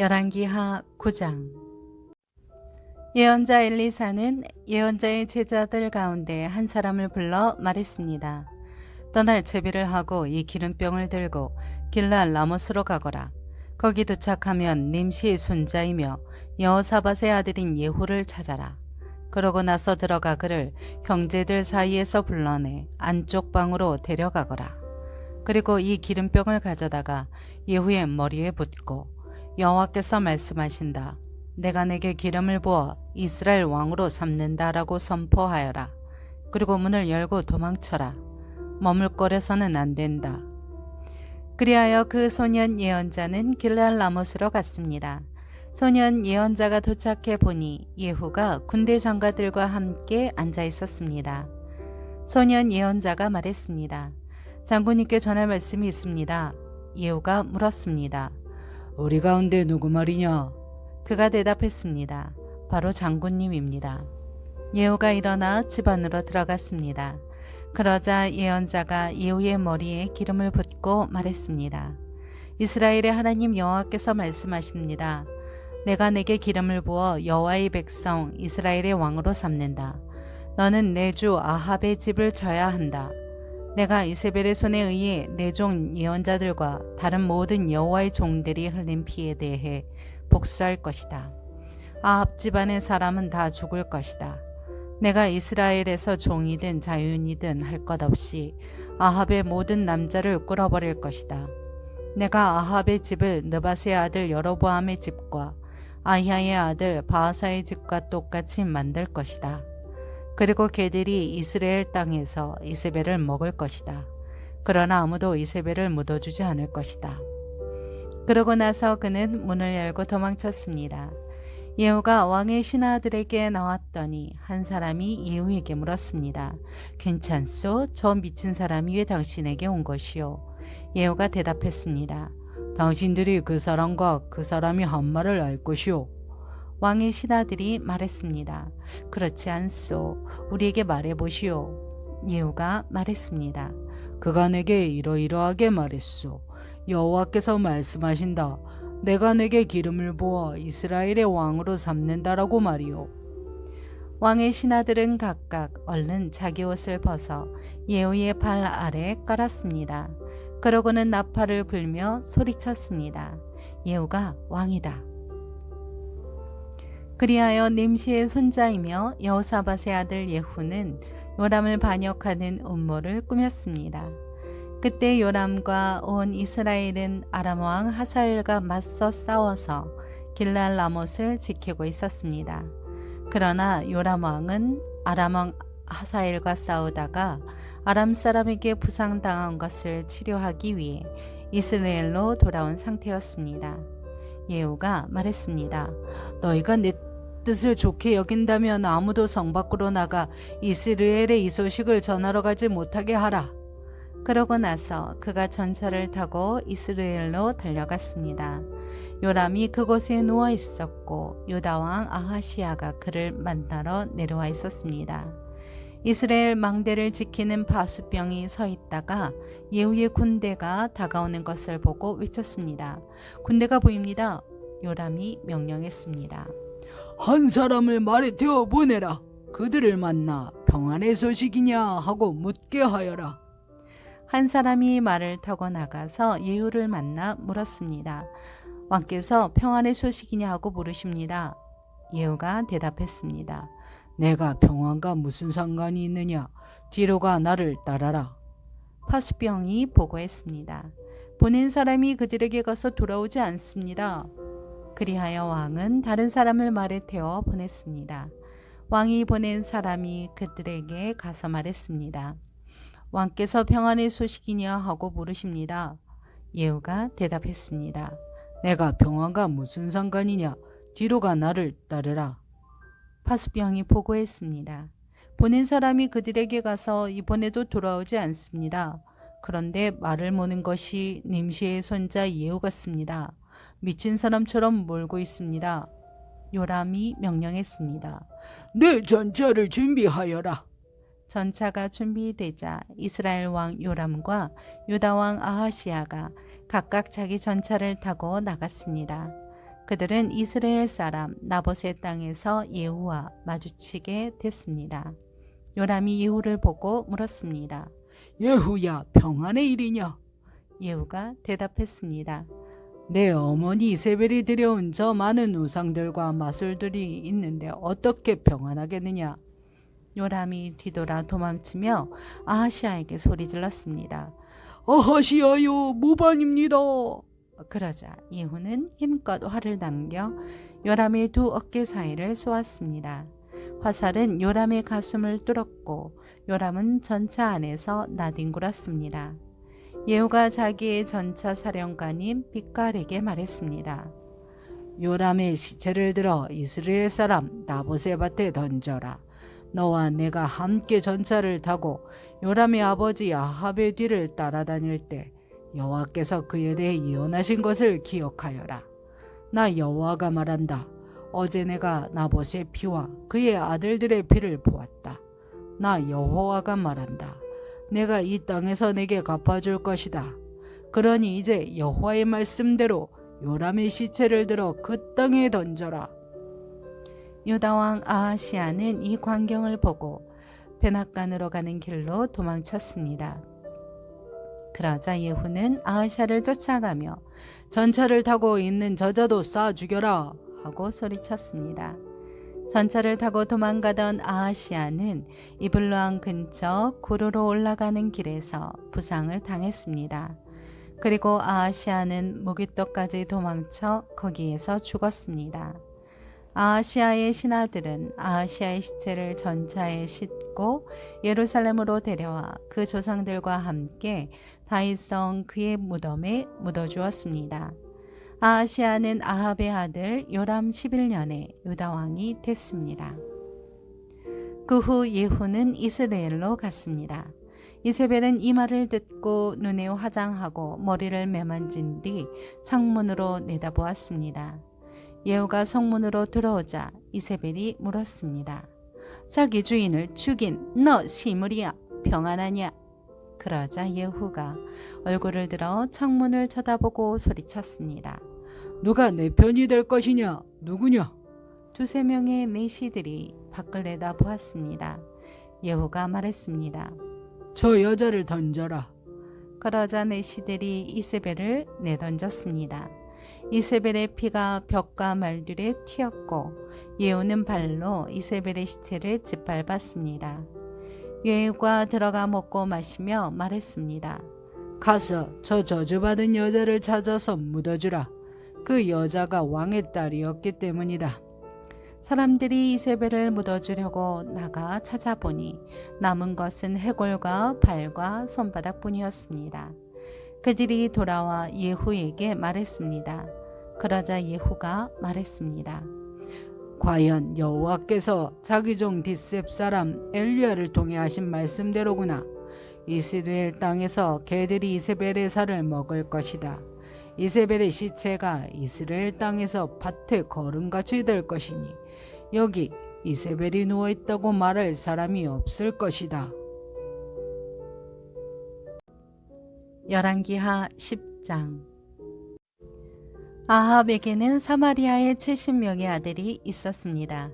열왕기하 9장 예언자 엘리사는 예언자의 제자들 가운데 한 사람을 불러 말했습니다. 떠날 채비를 하고 이 기름병을 들고 길랄 라모스로 가거라. 거기 도착하면 nim시의 손자이며 여호사밧의 아들인 예후를 찾아라. 그러고 나서 들어가 그를 형제들 사이에서 불러내 안쪽 방으로 데려가거라. 그리고 이 기름병을 가져다가 예후의 머리에 붓고 여호와께서 말씀하신다. 내가 내게 기름을 부어 이스라엘 왕으로 삼는다라고 선포하여라. 그리고 문을 열고 도망쳐라. 머물거려서는 안 된다. 그리하여 그 소년 예언자는 길랄 라못으로 갔습니다. 소년 예언자가 도착해 보니 예후가 군대 장관들과 함께 앉아 있었습니다. 소년 예언자가 말했습니다. 장군님께 전할 말씀이 있습니다. 예후가 물었습니다. 우리 가운데 누구 말이냐? 그가 대답했습니다. 바로 장군님입니다. 예후가 일어나 집 안으로 들어갔습니다. 그러자 예언자가 예후의 머리에 기름을 붓고 말했습니다. 이스라엘의 하나님 여호와께서 말씀하십니다. 내가 내게 기름을 부어 여호와의 백성 이스라엘의 왕으로 삼는다. 너는 내 주 아합의 집을 져야 한다. 내가 이세벨의 손에 의해 내 종 예언자들과 다른 모든 여호와의 종들이 흘린 피에 대해 복수할 것이다. 아합 집안의 사람은 다 죽을 것이다. 내가 이스라엘에서 종이든 자윤이든 할 것 없이 아합의 모든 남자를 끌어버릴 것이다. 내가 아합의 집을 느바스의 아들 여로보암의 집과 아히야의 아들 바하사의 집과 똑같이 만들 것이다. 그리고 개들이 이스라엘 땅에서 이세벨을 먹을 것이다. 그러나 아무도 이세벨을 묻어주지 않을 것이다. 그러고 나서 그는 문을 열고 도망쳤습니다. 예후가 왕의 신하들에게 나왔더니 한 사람이 예후에게 물었습니다. 괜찮소? 저 미친 사람이 왜 당신에게 온 것이요? 예후가 대답했습니다. 당신들이 그 사람과 그 사람이 한 말을 알 것이오. 왕의 신하들이 말했습니다. 그렇지 않소. 우리에게 말해보시오. 예후가 말했습니다. 그가 내게 이러이러하게 말했소. 여호와께서 말씀하신다. 내가 내게 기름을 부어 이스라엘의 왕으로 삼는다라고 말이오. 왕의 신하들은 각각 얼른 자기 옷을 벗어 예후의 발 아래 깔았습니다. 그러고는 나팔을 불며 소리쳤습니다. 예후가 왕이다. 그리하여 nim시의 손자이며 여호사밧의 아들 예후는 요람을 반역하는 음모를 꾸몄습니다. 그때 요람과 온 이스라엘은 아람 왕 하사엘과 맞서 싸워서 길랄 라못을 지키고 있었습니다. 그러나 요람 왕은 아람 왕 하사엘과 싸우다가 아람 사람에게 부상당한 것을 치료하기 위해 이스라엘로 돌아온 상태였습니다. 예후가 말했습니다. 너희가 내 뜻을 좋게 여긴다면 아무도 성 밖으로 나가 이스라엘의 이 소식을 전하러 가지 못하게 하라. 그러고 나서 그가 전차를 타고 이스라엘로 달려갔습니다. 요람이 그곳에 누워 있었고 유다 왕 아하시아가 그를 만나러 내려와 있었습니다. 이스라엘 망대를 지키는 바수병이 서 있다가 예후의 군대가 다가오는 것을 보고 외쳤습니다. 군대가 보입니다. 요람이 명령했습니다. 한 사람을 말에 태워 보내라. 그들을 만나 평안의 소식이냐 하고 묻게 하여라. 한 사람이 말을 타고 나가서 예후를 만나 물었습니다. 왕께서 평안의 소식이냐 하고 물으십니다. 예후가 대답했습니다. 내가 평안과 무슨 상관이 있느냐? 뒤로 가 나를 따라라. 파수병이 보고했습니다. 보낸 사람이 그들에게 가서 돌아오지 않습니다. 그리하여 왕은 다른 사람을 말에 태워 보냈습니다. 왕이 보낸 사람이 그들에게 가서 말했습니다. 왕께서 평안의 소식이냐 하고 물으십니다. 예후가 대답했습니다. 내가 평안과 무슨 상관이냐? 뒤로 가 나를 따르라. 파수병이 보고했습니다. 보낸 사람이 그들에게 가서 이번에도 돌아오지 않습니다. 그런데 말을 모는 것이 nim시의 손자 예후 같습니다. 미친 사람처럼 몰고 있습니다. 요람이 명령했습니다. 내 전차를 준비하여라. 전차가 준비되자 이스라엘 왕 요람과 유다 왕 아하시아가 각각 자기 전차를 타고 나갔습니다. 그들은 이스라엘 사람 나봇의 땅에서 예후와 마주치게 됐습니다. 요람이 예후를 보고 물었습니다. 예후야 평안의 일이냐? 예후가 대답했습니다. 내 어머니 이세벨이 들여온 저 많은 우상들과 마술들이 있는데 어떻게 평안하겠느냐? 요람이 뒤돌아 도망치며 아하시아에게 소리 질렀습니다. 아하시아요 모반입니다. 그러자 예후는 힘껏 활을 당겨 요람의 두 어깨 사이를 쏘았습니다. 화살은 요람의 가슴을 뚫었고 요람은 전차 안에서 나뒹굴었습니다. 예후가 자기의 전차 사령관인 빛깔에게 말했습니다. 요람의 시체를 들어 이스라엘 사람 나봇의 밭에 던져라. 너와 내가 함께 전차를 타고 요람의 아버지 아합의 뒤를 따라다닐 때 여호와께서 그에 대해 예언하신 것을 기억하여라. 나 여호와가 말한다. 어제 내가 나봇의 피와 그의 아들들의 피를 보았다. 나 여호와가 말한다. 내가 이 땅에서 내게 갚아줄 것이다. 그러니 이제 여호와의 말씀대로 요람의 시체를 들어 그 땅에 던져라. 유다 왕 아하시아는 이 광경을 보고 베낙간으로 가는 길로 도망쳤습니다. 그러자 예후는 아하시아를 쫓아가며 전차를 타고 있는 저자도 쏴 죽여라. 하고 소리쳤습니다. 전차를 타고 도망가던 아하시아는 이블로암 근처 구르로 올라가는 길에서 부상을 당했습니다. 그리고 아하시아는 무기토까지 도망쳐 거기에서 죽었습니다. 아하시아의 신하들은 아하시아의 시체를 전차에 싣고 예루살렘으로 데려와 그 조상들과 함께 다윗성 그의 무덤에 묻어주었습니다. 아하시아는 아합의 아들 요람 11년에 유다 왕이 됐습니다. 그 후 예후는 이스라엘로 갔습니다. 이세벨은 이 말을 듣고 눈에 화장하고 머리를 매만진 뒤 창문으로 내다보았습니다. 예후가 성문으로 들어오자 이세벨이 물었습니다. 자기 주인을 죽인 너 시물이야 평안하냐? 그러자 예후가 얼굴을 들어 창문을 쳐다보고 소리쳤습니다. 누가 내 편이 될 것이냐? 누구냐? 두세 명의 내시들이 밖을 내다 보았습니다. 예후가 말했습니다. 저 여자를 던져라. 그러자 내시들이 이세벨을 내던졌습니다. 이세벨의 피가 벽과 말들에 튀었고 예후는 발로 이세벨의 시체를 짓밟았습니다. 예후가 들어가 먹고 마시며 말했습니다. 가서 저 저주받은 여자를 찾아서 묻어주라. 그 여자가 왕의 딸이었기 때문이다. 사람들이 이세벨을 묻어주려고 나가 찾아보니 남은 것은 해골과 발과 손바닥뿐이었습니다. 그들이 돌아와 예후에게 말했습니다. 그러자 예후가 말했습니다. 과연 여호와께서 자기 종 디셉 사람 엘리야를 통해 하신 말씀대로구나. 이스라엘 땅에서 개들이 이세벨의 살을 먹을 것이다. 이세벨의 시체가 이스라엘 땅에서 밭에 거름같이 될 것이니 여기 이세벨이 누워 있다고 말할 사람이 없을 것이다. 열왕기하 10장 아합에게는 사마리아에 70명의 아들이 있었습니다.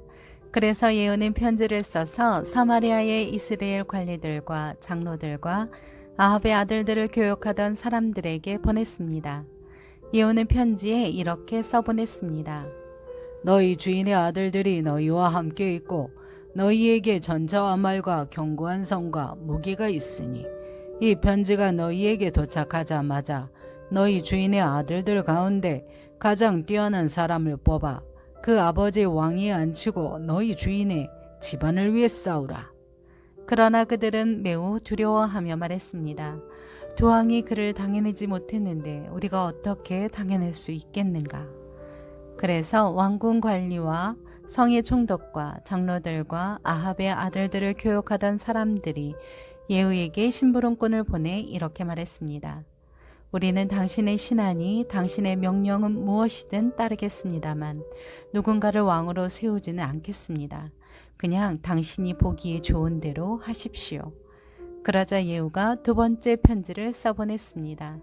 그래서 예후는 편지를 써서 사마리아의 이스라엘 관리들과 장로들과 아합의 아들들을 교육하던 사람들에게 보냈습니다. 예후는 편지에 이렇게 써보냈습니다. 너희 주인의 아들들이 너희와 함께 있고 너희에게 전차와 말과 견고한 성과 무기가 있으니 이 편지가 너희에게 도착하자마자 너희 주인의 아들들 가운데 가장 뛰어난 사람을 뽑아 그 아버지 왕위에 앉히고 너희 주인의 집안을 위해 싸우라. 그러나 그들은 매우 두려워하며 말했습니다. 두 왕이 그를 당해내지 못했는데 우리가 어떻게 당해낼 수 있겠는가? 그래서 왕궁 관리와 성의 총독과 장로들과 아합의 아들들을 교육하던 사람들이 예후에게 심부름꾼을 보내 이렇게 말했습니다. 우리는 당신의 신하니 당신의 명령은 무엇이든 따르겠습니다만 누군가를 왕으로 세우지는 않겠습니다. 그냥 당신이 보기에 좋은 대로 하십시오. 그러자 예후가 두 번째 편지를 써보냈습니다.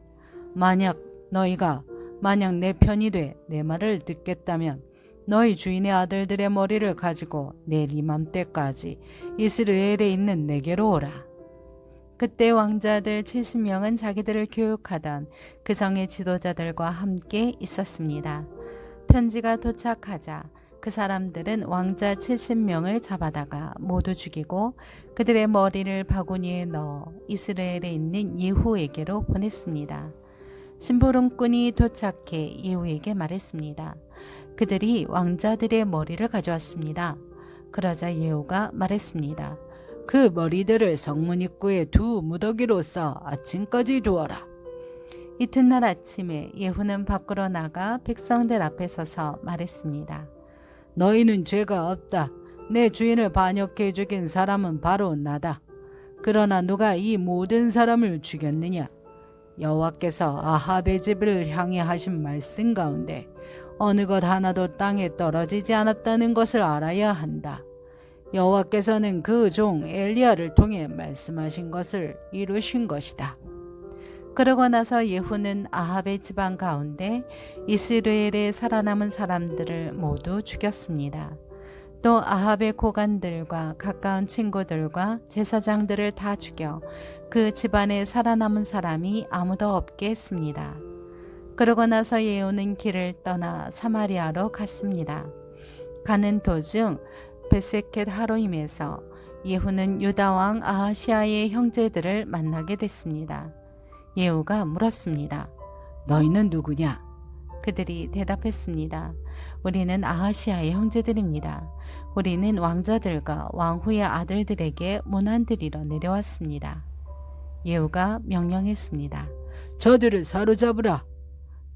만약 너희가 만약 내 편이 돼 내 말을 듣겠다면 너희 주인의 아들들의 머리를 가지고 내일 이맘때까지 이스라엘에 있는 내게로 오라. 그때 왕자들 70명은 자기들을 교육하던 그 정의 지도자들과 함께 있었습니다. 편지가 도착하자 그 사람들은 왕자 70명을 잡아다가 모두 죽이고 그들의 머리를 바구니에 넣어 이스라엘에 있는 예후에게로 보냈습니다. 심부름꾼이 도착해 예후에게 말했습니다. 그들이 왕자들의 머리를 가져왔습니다. 그러자 예후가 말했습니다. 그 머리들을 성문 입구에 두 무더기로 싸 아침까지 두어라. 이튿날 아침에 예후는 밖으로 나가 백성들 앞에 서서 말했습니다. 너희는 죄가 없다. 내 주인을 반역해 죽인 사람은 바로 나다. 그러나 누가 이 모든 사람을 죽였느냐? 여호와께서 아합의 집을 향해 하신 말씀 가운데 어느 것 하나도 땅에 떨어지지 않았다는 것을 알아야 한다. 여호와께서는 그 종 엘리야를 통해 말씀하신 것을 이루신 것이다. 그러고 나서 예후는 아합의 집안 가운데 이스라엘에 살아남은 사람들을 모두 죽였습니다. 또 아합의 고관들과 가까운 친구들과 제사장들을 다 죽여 그 집안에 살아남은 사람이 아무도 없게 했습니다. 그러고 나서 예후는 길을 떠나 사마리아로 갔습니다. 가는 도중 베세켓 하로임에서 예후는 유다 왕 아하시아의 형제들을 만나게 됐습니다. 예후가 물었습니다. 너희는 누구냐? 그들이 대답했습니다. 우리는 아하시아의 형제들입니다. 우리는 왕자들과 왕후의 아들들에게 문안 드리러 내려왔습니다. 예후가 명령했습니다. 저들을 사로잡으라.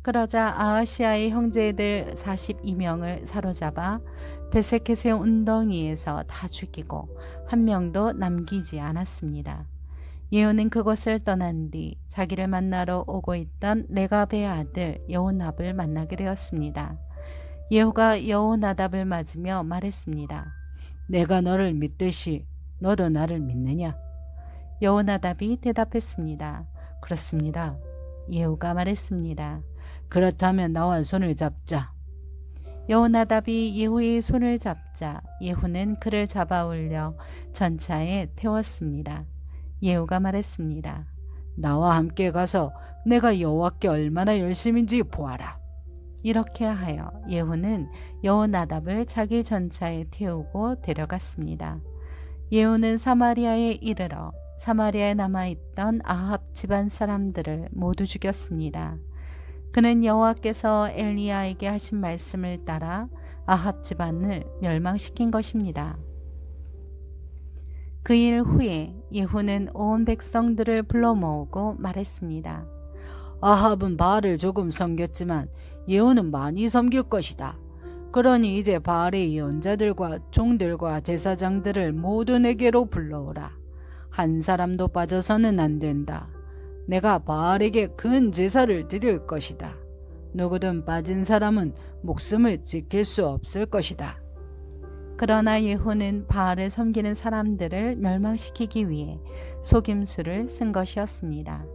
그러자 아하시아의 형제들 42명을 사로잡아 베세켓의 운동이에서 다 죽이고 한 명도 남기지 않았습니다. 예후는 그곳을 떠난 뒤 자기를 만나러 오고 있던 레갑의 아들 여호납을 만나게 되었습니다. 예후가 여호나답을 맞으며 말했습니다. 내가 너를 믿듯이 너도 나를 믿느냐? 여호나답이 대답했습니다. 그렇습니다. 예후가 말했습니다. 그렇다면 나와 손을 잡자. 여호나답이 예후의 손을 잡자 예후는 그를 잡아 올려 전차에 태웠습니다. 예후가 말했습니다. 나와 함께 가서 내가 여호와께 얼마나 열심인지 보아라. 이렇게 하여 예후는 여호나답을 자기 전차에 태우고 데려갔습니다. 예후는 사마리아에 이르러 사마리아에 남아있던 아합 집안 사람들을 모두 죽였습니다. 그는 여호와께서 엘리야에게 하신 말씀을 따라 아합 집안을 멸망시킨 것입니다. 그 일 후에 예후는 온 백성들을 불러 모으고 말했습니다. 아합은 바알을 조금 섬겼지만 예후는 많이 섬길 것이다. 그러니 이제 바알의 예언자들과 종들과 제사장들을 모두 내게로 불러오라. 한 사람도 빠져서는 안 된다. 내가 바알에게 큰 제사를 드릴 것이다. 누구든 빠진 사람은 목숨을 지킬 수 없을 것이다. 그러나 예후는 바알을 섬기는 사람들을 멸망시키기 위해 속임수를 쓴 것이었습니다.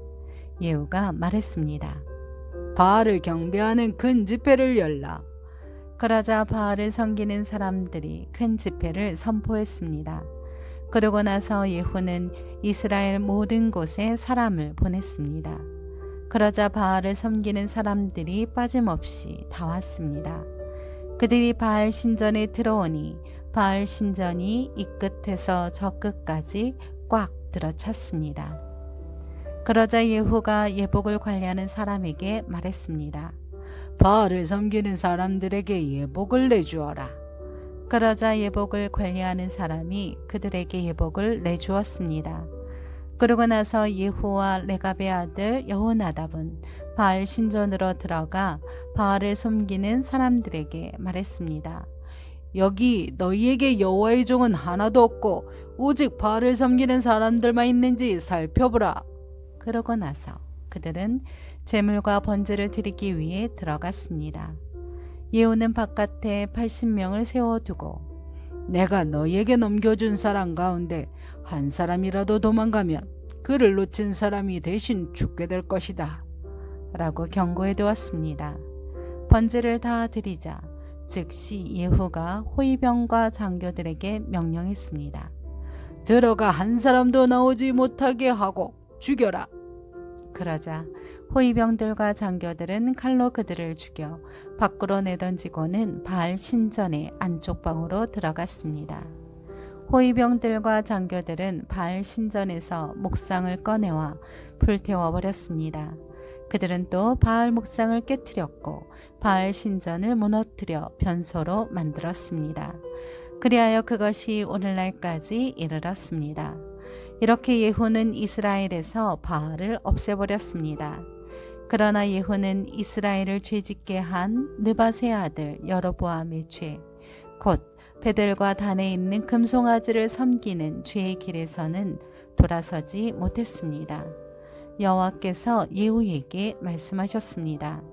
예후가 말했습니다. 바알을 경배하는 큰 집회를 열라. 그러자 바알을 섬기는 사람들이 큰 집회를 선포했습니다. 그러고 나서 예후는 이스라엘 모든 곳에 사람을 보냈습니다. 그러자 바알을 섬기는 사람들이 빠짐없이 다 왔습니다. 그들이 바알 신전에 들어오니 바알 신전이 이 끝에서 저 끝까지 꽉 들어찼습니다. 그러자 예후가 예복을 관리하는 사람에게 말했습니다. 바알을 섬기는 사람들에게 예복을 내주어라. 그러자 예복을 관리하는 사람이 그들에게 예복을 내주었습니다. 그러고 나서 예후와 레갑의 아들 여호나답은 바알 신전으로 들어가 바알을 섬기는 사람들에게 말했습니다. 여기 너희에게 여호와의 종은 하나도 없고 오직 바알을 섬기는 사람들만 있는지 살펴보라. 그러고 나서 그들은 제물과 번제를 드리기 위해 들어갔습니다. 예후는 바깥에 80명을 세워두고 내가 너희에게 넘겨준 사람 가운데 한 사람이라도 도망가면 그를 놓친 사람이 대신 죽게 될 것이다. 라고 경고해 두었습니다. 번제를 다 드리자 즉시 예후가 호위병과 장교들에게 명령했습니다. 들어가 한 사람도 나오지 못하게 하고 죽여라. 그러자 호위병들과 장교들은 칼로 그들을 죽여 밖으로 내던지고는 바알 신전의 안쪽 방으로 들어갔습니다. 호위병들과 장교들은 바알 신전에서 목상을 꺼내와 불태워 버렸습니다. 그들은 또 바알 목상을 깨뜨렸고 바알 신전을 무너뜨려 변소로 만들었습니다. 그리하여 그것이 오늘날까지 이르렀습니다. 이렇게 예후는 이스라엘에서 바알을 없애버렸습니다. 그러나 예후는 이스라엘을 죄짓게 한 느바세 아들 여로보암의 죄, 곧 베델과 단에 있는 금송아지를 섬기는 죄의 길에서는 돌아서지 못했습니다. 여호와께서 예후에게 말씀하셨습니다.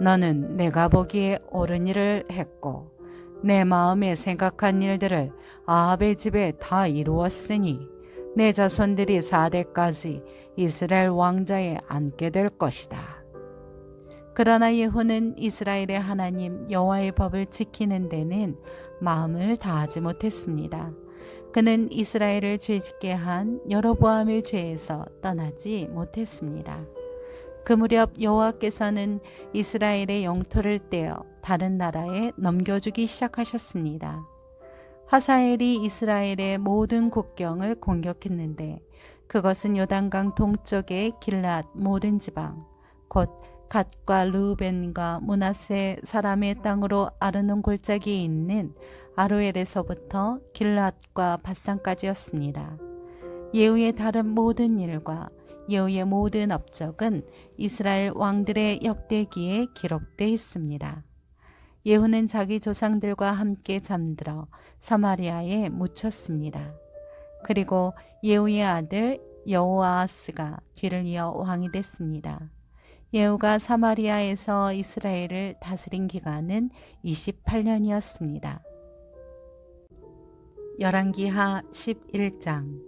너는 내가 보기에 옳은 일을 했고 내 마음에 생각한 일들을 아합의 집에 다 이루었으니 내 자손들이 사대까지 이스라엘 왕자에 앉게 될 것이다. 그러나 예후는 이스라엘의 하나님 여호와의 법을 지키는 데는 마음을 다하지 못했습니다. 그는 이스라엘을 죄짓게 한 여로보암의 죄에서 떠나지 못했습니다. 그 무렵 여호와께서는 이스라엘의 영토를 떼어 다른 나라에 넘겨주기 시작하셨습니다. 하사엘이 이스라엘의 모든 국경을 공격했는데 그것은 요단강 동쪽의 길랏 모든 지방 곧 갓과 르우벤과 문하세 사람의 땅으로 아르논 골짜기에 있는 아로엘에서부터 길랏과 바산까지였습니다. 예후의 다른 모든 일과 예후의 모든 업적은 이스라엘 왕들의 역대기에 기록되어 있습니다. 예후는 자기 조상들과 함께 잠들어 사마리아에 묻혔습니다. 그리고 예후의 아들 여호아스가 뒤를 이어 왕이 됐습니다. 예후가 사마리아에서 이스라엘을 다스린 기간은 28년이었습니다. 열왕기하 11장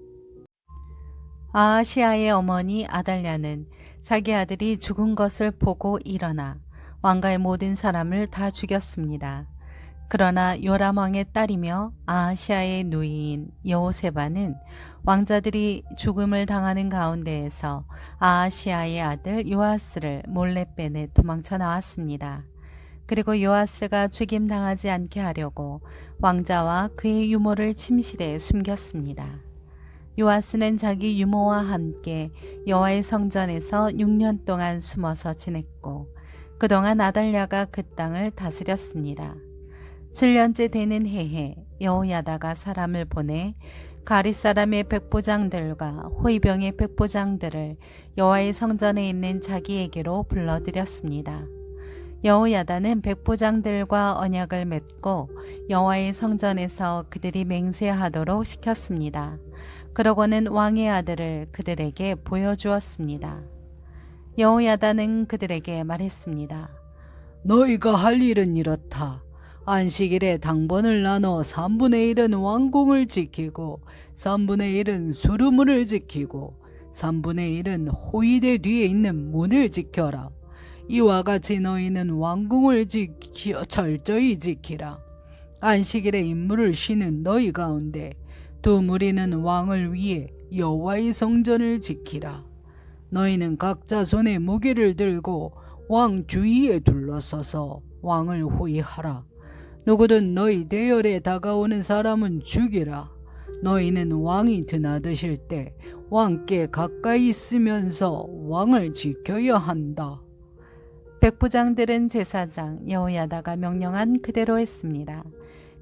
아하시아의 어머니 아달랴는 자기 아들이 죽은 것을 보고 일어나 왕가의 모든 사람을 다 죽였습니다. 그러나 요람 왕의 딸이며 아하시아의 누이인 여호세바는 왕자들이 죽음을 당하는 가운데에서 아하시아의 아들 요아스를 몰래 빼내 도망쳐 나왔습니다. 그리고 요아스가 죽임 당하지 않게 하려고 왕자와 그의 유모를 침실에 숨겼습니다. 요아스는 자기 유모와 함께 여호와의 성전에서 6년 동안 숨어서 지냈고 그동안 아달랴가 그 땅을 다스렸습니다. 7년째 되는 해에 여호야다가 사람을 보내 가리 사람의 백부장들과 호위병의 백부장들을 여호와의 성전에 있는 자기에게로 불러들였습니다. 여호야다는 백부장들과 언약을 맺고 여호와의 성전에서 그들이 맹세하도록 시켰습니다. 그러고는 왕의 아들을 그들에게 보여주었습니다. 여호야다는 그들에게 말했습니다. 너희가 할 일은 이렇다. 안식일에 당번을 나눠 3분의 1은 왕궁을 지키고 3분의 1은 수루문을 지키고 3분의 1은 호위대 뒤에 있는 문을 지켜라. 이와 같이 너희는 왕궁을 지키 철저히 지키라. 안식일에 임무를 쉬는 너희 가운데 두 무리는 왕을 위해 여호와의 성전을 지키라. 너희는 각자 손에 무기를 들고 왕 주위에 둘러서서 왕을 호위하라. 누구든 너희 대열에 다가오는 사람은 죽이라. 너희는 왕이 드나드실 때 왕께 가까이 있으면서 왕을 지켜야 한다. 백부장들은 제사장 여호야다가 명령한 그대로 했습니다.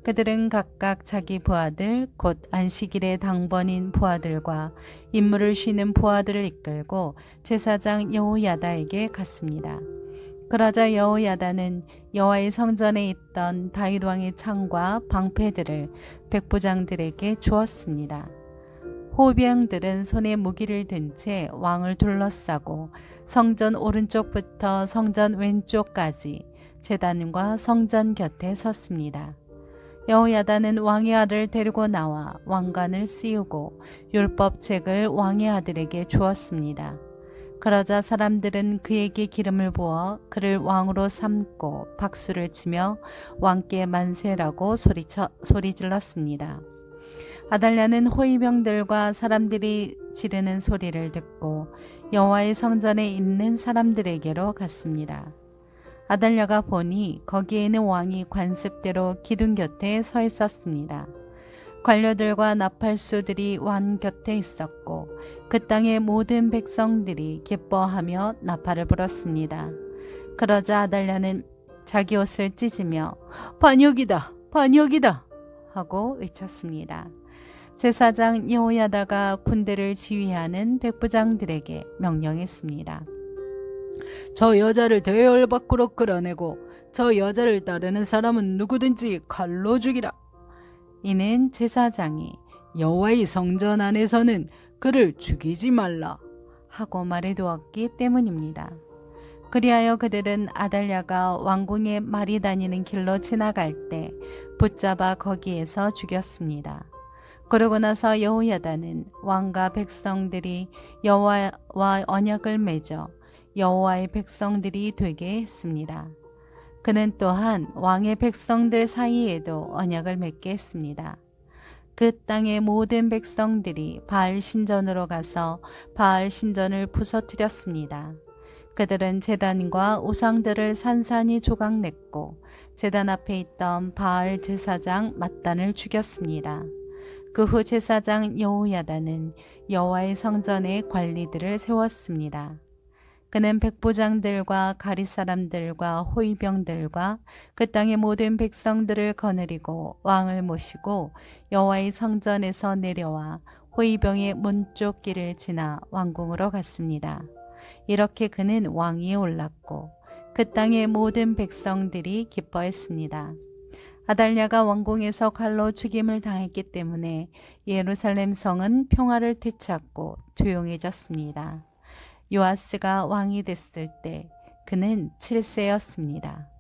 그들은 각각 자기 부하들 곧 안식일의 당번인 부하들과 임무를 쉬는 부하들을 이끌고 제사장 여호야다에게 갔습니다. 그러자 여호야다는 여호와의 성전에 있던 다윗 왕의 창과 방패들을 백부장들에게 주었습니다. 호병들은 손에 무기를 든 채 왕을 둘러싸고 성전 오른쪽부터 성전 왼쪽까지 제단과 성전 곁에 섰습니다. 여호야다는 왕의 아들을 데리고 나와 왕관을 씌우고 율법책을 왕의 아들에게 주었습니다. 그러자 사람들은 그에게 기름을 부어 그를 왕으로 삼고 박수를 치며 왕께 만세라고 소리쳐, 소리 질렀습니다. 아달랴는 호위병들과 사람들이 지르는 소리를 듣고 여호와의 성전에 있는 사람들에게로 갔습니다. 아달랴가 보니 거기에는 왕이 관습대로 기둥 곁에 서 있었습니다. 관료들과 나팔수들이 왕 곁에 있었고 그 땅의 모든 백성들이 기뻐하며 나팔을 불었습니다. 그러자 아달랴는 자기 옷을 찢으며 반역이다, 반역이다 하고 외쳤습니다. 제사장 여호야다가 군대를 지휘하는 백부장들에게 명령했습니다. 저 여자를 대열 밖으로 끌어내고 저 여자를 따르는 사람은 누구든지 칼로 죽이라. 이는 제사장이 여호와의 성전 안에서는 그를 죽이지 말라. 하고 말해두었기 때문입니다. 그리하여 그들은 아달랴가 왕궁에 말이 다니는 길로 지나갈 때 붙잡아 거기에서 죽였습니다. 그러고 나서 여호야다는 왕과 백성들이 여호와와 언약을 맺어 여호와의 백성들이 되게 했습니다. 그는 또한 왕의 백성들 사이에도 언약을 맺게 했습니다. 그 땅의 모든 백성들이 바알 신전으로 가서 바알 신전을 부서뜨렸습니다. 그들은 제단과 우상들을 산산이 조각냈고 제단 앞에 있던 바알 제사장 mat단을 죽였습니다. 그 후 제사장 여호야다는 여호와의 성전에 관리들을 세웠습니다. 그는 백부장들과 가리 사람들과 호위병들과 그 땅의 모든 백성들을 거느리고 왕을 모시고 여호와의 성전에서 내려와 호위병의 문쪽 길을 지나 왕궁으로 갔습니다. 이렇게 그는 왕위에 올랐고 그 땅의 모든 백성들이 기뻐했습니다. 아달랴가 왕궁에서 칼로 죽임을 당했기 때문에 예루살렘 성은 평화를 되찾고 조용해졌습니다. 요아스가 왕이 됐을 때 그는 7세였습니다.